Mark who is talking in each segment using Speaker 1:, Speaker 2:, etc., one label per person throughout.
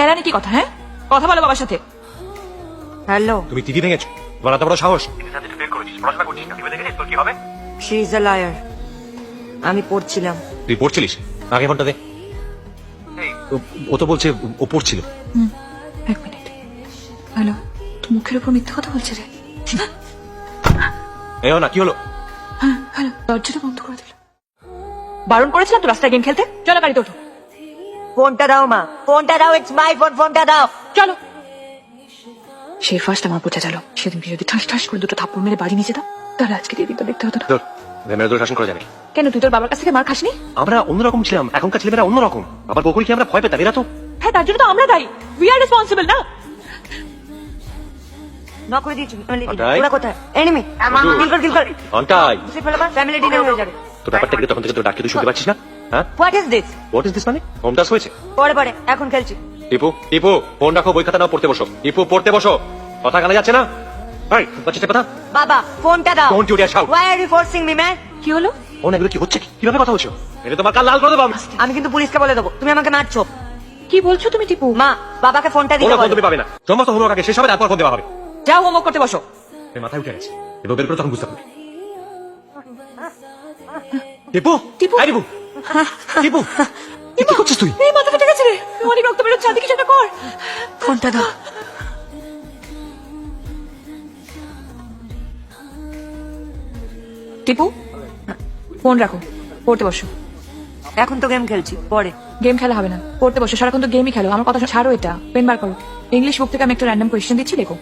Speaker 1: কেরানি কি কথা হ্যাঁ? কথা বলো বাবার সাথে।
Speaker 2: হ্যালো।
Speaker 3: তুমি টিভি ভেঙেছো। তোমার এত বড় সাহস।
Speaker 2: শি ইজ আ লায়ার আমি পড়ছিলাম।
Speaker 3: তুই পড়ছিলিস? আগে ফোনটা দে। ও- ও তো বলছে ও পড়ছিল।
Speaker 1: এক মিনিট। হ্যালো তো মুখের উপর মিথ্যা কথা বলছে রে।
Speaker 3: এও না কি হলো?
Speaker 1: হ্যাঁ হ্যালো দরজাটা বন্ধ করে দিল। বারণ করেছিলাম তো রাস্তায় গেম খেলতে? চলো গাড়িতে ওঠো।
Speaker 2: ফোনটা দাও মা। ফোনটা দাও ইটস মাই ফোন ফোনটা দাও।
Speaker 1: চলো। সে ফার্স্ট আমার বোঝা গেল। সেদিনকে যদি ঠাস ঠাস করে দুটো থাপ্পড় মেরে বাড়ি নিয়ে যেতাম তাহলে আজকে দিয়ে দিতে দেখতে হতো না।
Speaker 3: মেরে শাসন করা যাবে
Speaker 1: কেন তুই তোর বাবার কাছ থেকে মার খাসনি?
Speaker 3: আমরা অন্যরকম ছিলাম। এখনকার ছেলেমেয়েরা অন্যরকম। আবার বকুল কি আমরা ভয় পেতাম? এরা তো
Speaker 1: হ্যাঁ তার জন্য তো আমরা দায়ী। উই আর রেসপন্সিবল না?
Speaker 2: ন করে দিয়েছি। ওরা কোথায়? এনিমি
Speaker 3: বন্ধু।
Speaker 2: কিল কর কিল কর
Speaker 3: ঘন্টাই
Speaker 2: ফ্যামিলি ডিনার হয়ে যাবে।
Speaker 3: তোর ব্যাপারটা কিন্তু তখন থেকে তোর ডাকতে তুই শুনতে পাচ্ছিস না? হ্যাঁ?
Speaker 2: What is this
Speaker 3: what is this মানে? হোম টাস্ক হয়েছে?
Speaker 2: পরে পরে এখন খেলছি।
Speaker 3: টিপু টিপু ফোন রাখো বই খাতা নাও পড়তে বসো। টিপু পড়তে বসো। কথা কানে যাচ্ছে না? এই বাচ্চাটা কথা?
Speaker 2: বাবা ফোনটা দাও।
Speaker 3: Dare shout.
Speaker 2: Why are you forcing me man?
Speaker 1: কি হলো?
Speaker 3: ফোন এগুলো কি হচ্ছে কি? কীভাবে কথা বলছো? এটা তোমার কাল লাল করে দেবো আমি।
Speaker 2: আমি কিন্তু পুলিশকে বলে দেবো। তুমি আমাকে মারছো।
Speaker 1: কি বলছো তুমি টিপু?
Speaker 2: মা বাবাকে ফোনটা দিতে বলো।
Speaker 3: তুমি পাবে না। সমস্ত হোমওয়ার্ক আগে শেষ হবে তারপর ফোন দেওয়া হবে।
Speaker 1: যাও হোমওয়ার্ক করতে বসো।
Speaker 3: এই মাথায় উঠে গেছে। এবার বের করে তখন বুঝতে পারবে টিপু!
Speaker 1: টিপু।
Speaker 3: এই টিপু! টিপু কি করছিস তুই?
Speaker 1: এই মাথা ফেটে গেছে রে। অনেক রক্ত বেরোচ্ছে আদি কিছু একটা কর। ফোনটা দাও। টিপু ফোন রাখো পড়তে বসো।
Speaker 2: এখন তো গেম খেলছি পরে
Speaker 1: গেম খেলা হবে না পড়তে বসো। সারাক্ষণ তো গেমই খেলো। আমার কথা শোনো। ছাড়ো এটা পেন বার করো। ইংলিশ বুক থেকে আমি একটা র্যান্ডম কোয়েশ্চেন দিচ্ছি লেখো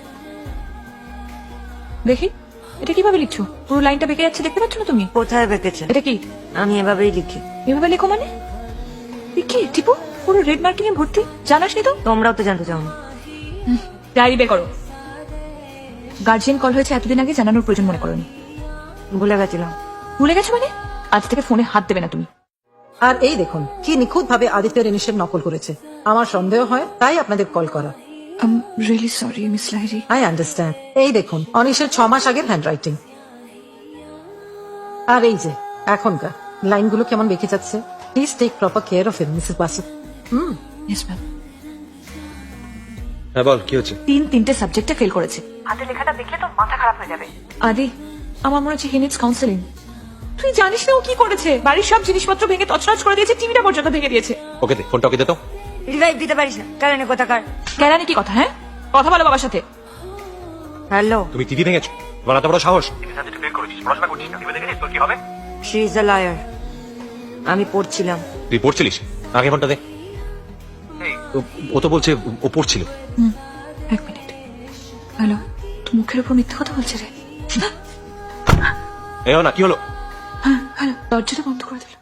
Speaker 1: দেখি। এটা কীভাবে লিখছো? পুরো লাইনটা বেঁকে যাচ্ছে দেখতে পাচ্ছ না তুমি?
Speaker 2: কোথায় বেঁকেছে?
Speaker 1: এটা কি?
Speaker 2: আমি এভাবেই লিখি।
Speaker 1: এভাবে লেখো মানে? এ কি? টিপু পুরো রেড মার্কিং এ ভর্তি? জানাস নি তো?
Speaker 2: তোমরাও তো জানতে চাও না।
Speaker 1: ডায়েরি বে করো। গার্জিয়ান কল হয়েছে এতদিন আগে জানানোর প্রয়োজন মনে করনি।
Speaker 2: ভুলে গেছিলাম।
Speaker 1: ভুলে গেছো মানে? আজ থেকে ফোনে হাত দেবে না তুমি।
Speaker 4: আর এই দেখুন কি নিখুঁত ভাবে আদিত্য রেনিশের নকল করেছে। আমার সন্দেহ হয় তাই আপনাদের কল করা।
Speaker 1: I'm really sorry miss Lahiri
Speaker 4: I understand এই দেখুন অনিশের ছ মাস আগের হ্যান্ড রাইটিং আর এই যে এখনকার লাইনগুলো কেমন বেঁকে যাচ্ছে। Please take proper care of it Mrs Basu hmm.
Speaker 1: Yes ma'am
Speaker 3: হ্যাঁ বল কি হচ্ছে?
Speaker 1: তিন তিনটে সাবজেক্টে ফেল করেছে। হাতে লেখাটা দেখলে তো মাথা খারাপ হয়ে যাবে। আদি আমার মনে হচ্ছে হি নিডস কাউন্সেলিং তুই জানিস না ও কি করেছে? বাড়ির সব জিনিসপত্র ভেঙে তছনছ করে দিয়েছে টিভিটা পর্যন্ত ভেঙে দিয়েছে।
Speaker 3: ওকে দে ফোনটা ওকে দে তো।
Speaker 2: রিভাইভ দিতে পারিস না। কারণে কোথাকার?
Speaker 1: কেরানি কি কথা হ্যাঁ? কথা বলো বাবার সাথে।
Speaker 2: হ্যালো।
Speaker 3: তুমি টিভি ভেঙেছো তোমার এত বড় সাহস।
Speaker 2: শি ইজ আ লায়ার আমি পড়ছিলাম।
Speaker 3: তুই পড়ছিলিস? আগে ফোনটা দে। ও- ও তো বলছে ও পড়ছিল।
Speaker 1: এক মিনিট। হ্যালো তো মুখের উপর মিথ্যা কথা বলছে রে।
Speaker 3: এও না কি হলো?
Speaker 1: হ্যাঁ হ্যালো দরজাটা বন্ধ করে দিল।